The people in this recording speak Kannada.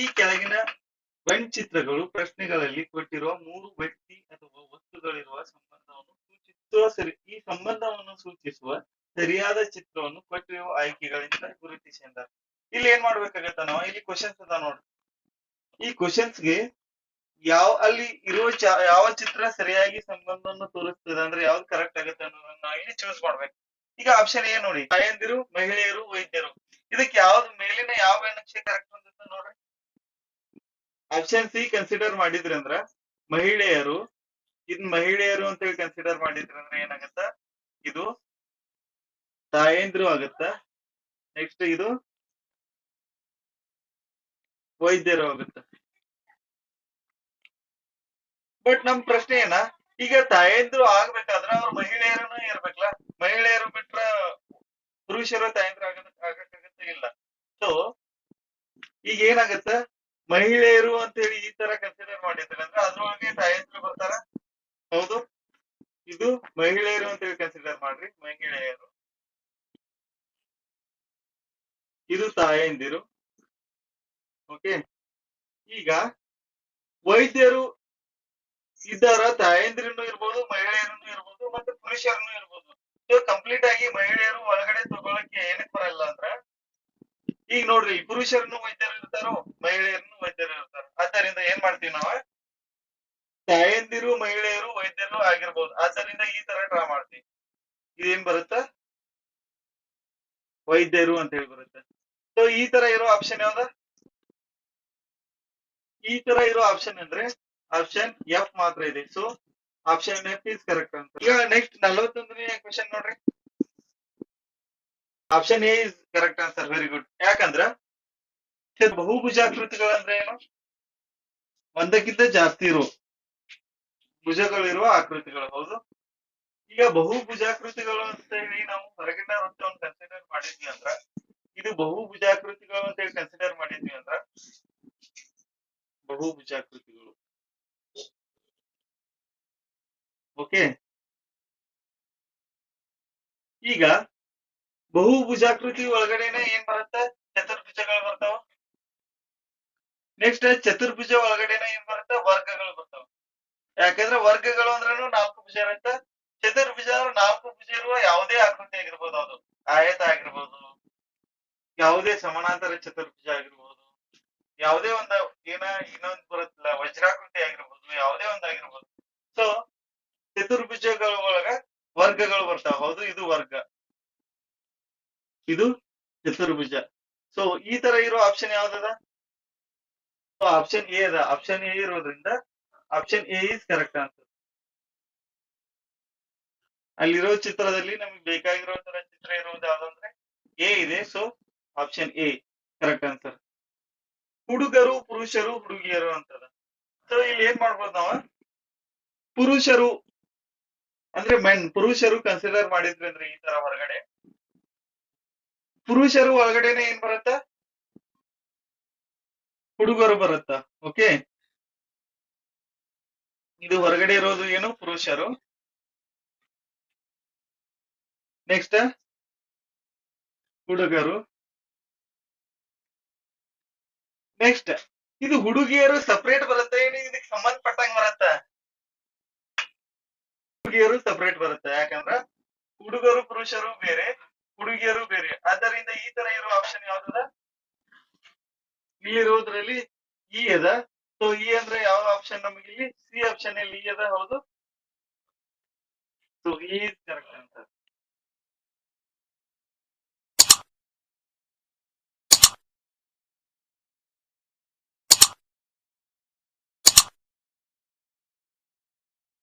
ಈ ಕೆಳಗಿನ ಚಿತ್ರಗಳು ಪ್ರಶ್ನೆಗಳಲ್ಲಿ ಕೊಟ್ಟಿರುವ ಮೂರು ವ್ಯಕ್ತಿ ಅಥವಾ ವಸ್ತುಗಳಿರುವ ಸಂಬಂಧವನ್ನು ಸೂಚಿಸುವ ಸರಿ, ಈ ಸಂಬಂಧವನ್ನು ಸೂಚಿಸುವ ಸರಿಯಾದ ಚಿತ್ರವನ್ನು ಕೊಟ್ಟಿರುವ ಆಯ್ಕೆಗಳಿಂದ ಗುರುತಿಸಿ ಇಲ್ಲಿ ಏನ್ ಮಾಡ್ಬೇಕಾಗತ್ತ ನಾವು? ಇಲ್ಲಿ ಕ್ವಶನ್ಸ್ ಅದ ನೋಡ್ರಿ. ಈ questions ಗೆ ಯಾವ, ಅಲ್ಲಿ ಇರುವ ಯಾವ ಚಿತ್ರ ಸರಿಯಾಗಿ ಸಂಬಂಧವನ್ನು ತೋರಿಸ್ತದೆ ಅಂದ್ರೆ ಯಾವ್ದು ಕರೆಕ್ಟ್ ಆಗುತ್ತೆ ಅನ್ನೋದನ್ನ ಇಲ್ಲಿ ಚೂಸ್ ಮಾಡ್ಬೇಕು. ಈಗ ಆಪ್ಷನ್ ಏನ್ ನೋಡಿ. ತಾಯಂದಿರು, ಮಹಿಳೆಯರು, ವೈದ್ಯರು. ಇದಕ್ಕೆ ಯಾವ್ದು ಮೇಲಿನ ಯಾವ ನಕ್ಷೆ ಕರೆಕ್ಟ್ ಅಂತ ನೋಡ್ರಿ. ಆಪ್ಷನ್ ಸಿ ಕನ್ಸಿಡರ್ ಮಾಡಿದ್ರಿ ಅಂದ್ರ ಮಹಿಳೆಯರು, ಇದ್ ಮಹಿಳೆಯರು ಅಂತ ಹೇಳಿ ಕನ್ಸಿಡರ್ ಮಾಡಿದ್ರಿ ಅಂದ್ರೆ ಏನಾಗತ್ತ? ಇದು ತಾಯಂದ್ರು ಆಗತ್ತ. ನೆಕ್ಸ್ಟ್ ಇದು ವೈದ್ಯರು ಆಗುತ್ತ. ಬಟ್ ನಮ್ ಪ್ರಶ್ನೆ ಏನ? ಈಗ ತಾಯಂದ್ರು ಆಗ್ಬೇಕಾದ್ರ ಅವ್ರ ಮಹಿಳೆಯರನ್ನ ಇರ್ಬೇಕಲ್ಲ? ಮಹಿಳೆಯರು ಬಿಟ್ರ ಪುರುಷರು ತಾಯಂದ್ರು ಆಗಕ್ ಆಗಕ್ಕಾಗತ್ತ ಇಲ್ಲ. ಸೊ ಈಗ ಏನಾಗತ್ತ? ಮಹಿಳೆಯರು ಅಂತ ಹೇಳಿ ಈ ತರ ಕನ್ಸಿಡರ್ ಮಾಡಿದ್ರೆ ಅಂದ್ರೆ ಅದ್ರೊಳಗೆ ತಾಯಂದ್ರು ಬರ್ತಾರ? ಹೌದು. ಇದು ಮಹಿಳೆಯರು ಅಂತ ಹೇಳಿ ಕನ್ಸಿಡರ್ ಮಾಡ್ರಿ, ಮಹಿಳೆಯರು. ಇದು ತಾಯಂದಿರು. ಓಕೆ ಈಗ ವೈದ್ಯರು ಇದ್ದಾರ? ತಾಯಂದಿರನ್ನು ಇರ್ಬೋದು, ಮಹಿಳೆಯರನ್ನು ಇರ್ಬೋದು, ಮತ್ತೆ ಪುರುಷರನ್ನು ಇರ್ಬೋದು. ಸೊ ಕಂಪ್ಲೀಟ್ ಆಗಿ ಮಹಿಳೆಯರು ಒಳಗಡೆ ತಗೊಳಕ್ಕೆ ಏನಕ್ಕೆ ಬರಲ್ಲ ಅಂದ್ರ, ಈಗ ನೋಡ್ರಿ, ಪುರುಷರನ್ನು ವೈದ್ಯರು ಇರ್ತಾರೋ, ಮಹಿಳೆಯರನ್ನು ಮಾಡ್ತೀವಿ ನಾವ? ತಾಯಂದಿರು, ಮಹಿಳೆಯರು, ವೈದ್ಯರು ಆಗಿರ್ಬೋದು. ಆದ್ದರಿಂದ ಈ ತರ ಡ್ರಾ ಮಾಡ್ತೀವಿ. ಇದೇನ್ ಬರುತ್ತ? ವೈದ್ಯರು ಅಂತ ಹೇಳಿ ಬರುತ್ತೆ. ಸೊ ಈ ತರ ಇರೋ ಆಪ್ಷನ್ ಯಾವ್ದ? ಈ ತರ ಇರೋ ಆಪ್ಷನ್ ಅಂದ್ರೆ ಆಪ್ಷನ್ ಎಫ್ ಮಾತ್ರ ಇದೆ. So option F is correct ಅಂತ. ಈಗ ನೆಕ್ಸ್ಟ್ ನಲವತ್ತೊಂದನೇ ಕ್ವಶನ್ ನೋಡ್ರಿ. Option A is correct answer very good ಯಾಕಂದ್ರ ಬಹುಭುಜಾಕೃತಿಗಳು ಅಂದ್ರೆ ಏನು? ಒಂದಕ್ಕಿಂತ ಜಾಸ್ತಿ ಇರೋ ಭುಜಗಳಿರುವ ಆಕೃತಿಗಳು, ಹೌದು? ಈಗ ಬಹುಭುಜಾಕೃತಿಗಳು ಅಂತ ಹೇಳಿ ನಾವು ಹೊರಗಿನ ವೃತ್ತವನ್ನು ಕನ್ಸಿಡರ್ ಮಾಡಿದ್ವಿ ಅಂದ್ರ, ಇದು ಬಹುಭುಜಾಕೃತಿಗಳು ಅಂತ ಹೇಳಿ ಕನ್ಸಿಡರ್ ಮಾಡಿದ್ವಿ ಅಂದ್ರ ಬಹುಭುಜಾಕೃತಿಗಳು ಓಕೆ ಈಗ ಬಹುಭುಜಾಕೃತಿ ಒಳಗಡೆನೆ ಏನ್ ಬರುತ್ತೆ? ಚತುರ್ಭುಜಗಳು ಬರ್ತಾವ. ನೆಕ್ಸ್ಟ್ ಚತುರ್ಭುಜ ಒಳಗಡೆನೆ ಏನ್ ಬರುತ್ತೆ? ವರ್ಗಗಳು ಬರ್ತಾವ. ಯಾಕಂದ್ರೆ ವರ್ಗಗಳು ಅಂದ್ರೂ ನಾಲ್ಕು ಭುಜ ಇರುತ್ತೆ. ಚತುರ್ಭುಜ ಅಂದ್ರೆ ನಾಲ್ಕು ಭುಜ ಇರುವ ಯಾವುದೇ ಆಕೃತಿ ಆಗಿರ್ಬೋದು. ಅದು ಆಯತ ಆಗಿರ್ಬೋದು. ಯಾವುದೇ ಸಮಾನಾಂತರ ಚತುರ್ಭುಜ ಆಗಿರ್ಬೋದು. ಯಾವುದೇ ಒಂದು ಏನ ಇನ್ನೊಂದು ಬರುತ್ತಲ್ಲ, ವಜ್ರಾಕೃತಿ ಆಗಿರ್ಬೋದು, ಯಾವುದೇ ಒಂದು ಆಗಿರ್ಬೋದು. ಸೊ ಚತುರ್ಭುಜಗಳ ಒಳಗ ವರ್ಗಗಳು ಬರ್ತಾವ. ಹೌದು, ಇದು ವರ್ಗ. ಇದು ಚತುರ್ಭುಜ. ಸೊ ಈ ತರ ಇರೋ ಆಪ್ಷನ್ ಯಾವ್ದದ? ಆಪ್ಷನ್ ಎ ಅದ ಆಪ್ಷನ್ ಎ ಇರೋದ್ರಿಂದ option A is correct answer ಅಲ್ಲಿರೋ ಚಿತ್ರದಲ್ಲಿ ನಮಗೆ ಬೇಕಾಗಿರೋ ತರ ಚಿತ್ರ ಇರುವುದು ಯಾವ್ದಂದ್ರೆ ಎ ಇದೆ so option A correct answer ಹುಡುಗರು, ಪುರುಷರು, ಹುಡುಗಿಯರು ಅಂತದ ಸೊ ಇಲ್ಲಿ ಏನ್ ಮಾಡ್ಬೋದು ನಾವು? ಪುರುಷರು, ಅಂದ್ರೆ ಮೆನ್ ಪುರುಷರು ಕನ್ಸಿಡರ್ ಮಾಡಿದ್ರಿ ಅಂದ್ರೆ ಈ ತರ ಹೊರಗಡೆ. ಪುರುಷರು ಒಳಗಡೆನೆ ಏನ್ ಬರುತ್ತ? ಹುಡುಗರು ಬರುತ್ತಾ? ಓಕೆ ಇದು ಹೊರಗಡೆ ಇರೋದು ಏನು? ಪುರುಷರು. ನೆಕ್ಸ್ಟ್ ಹುಡುಗರು. ನೆಕ್ಸ್ಟ್ ಇದು ಹುಡುಗಿಯರು ಸಪರೇಟ್ ಬರುತ್ತೆ? ಏನು ಇದಕ್ಕೆ ಸಂಬಂಧಪಟ್ಟಂಗ್ ಬರುತ್ತ? ಹುಡುಗಿಯರು ಸಪರೇಟ್ ಬರುತ್ತೆ. ಯಾಕಂದ್ರ ಹುಡುಗರು ಪುರುಷರು ಬೇರೆ, ಹುಡುಗಿಯರು ಬೇರೆ. ಆದ್ದರಿಂದ ಈ ತರ ಇರೋ ಆಪ್ಷನ್ ಯಾವ್ದದ ಇಲ್ಲಿರೋದ್ರಲ್ಲಿ ಇ ಅದ. ಸೊ ಇ ಅಂದ್ರೆ ಯಾವ ಆಪ್ಷನ್ ನಮಗೆ ಇಲ್ಲಿ ಸಿ ಆಪ್ಷನ್ ಅಲ್ಲಿ ಇ ಅದ, ಹೌದು? ಸೊ ಇ ಕರೆಕ್ಟ್ ಅಂತ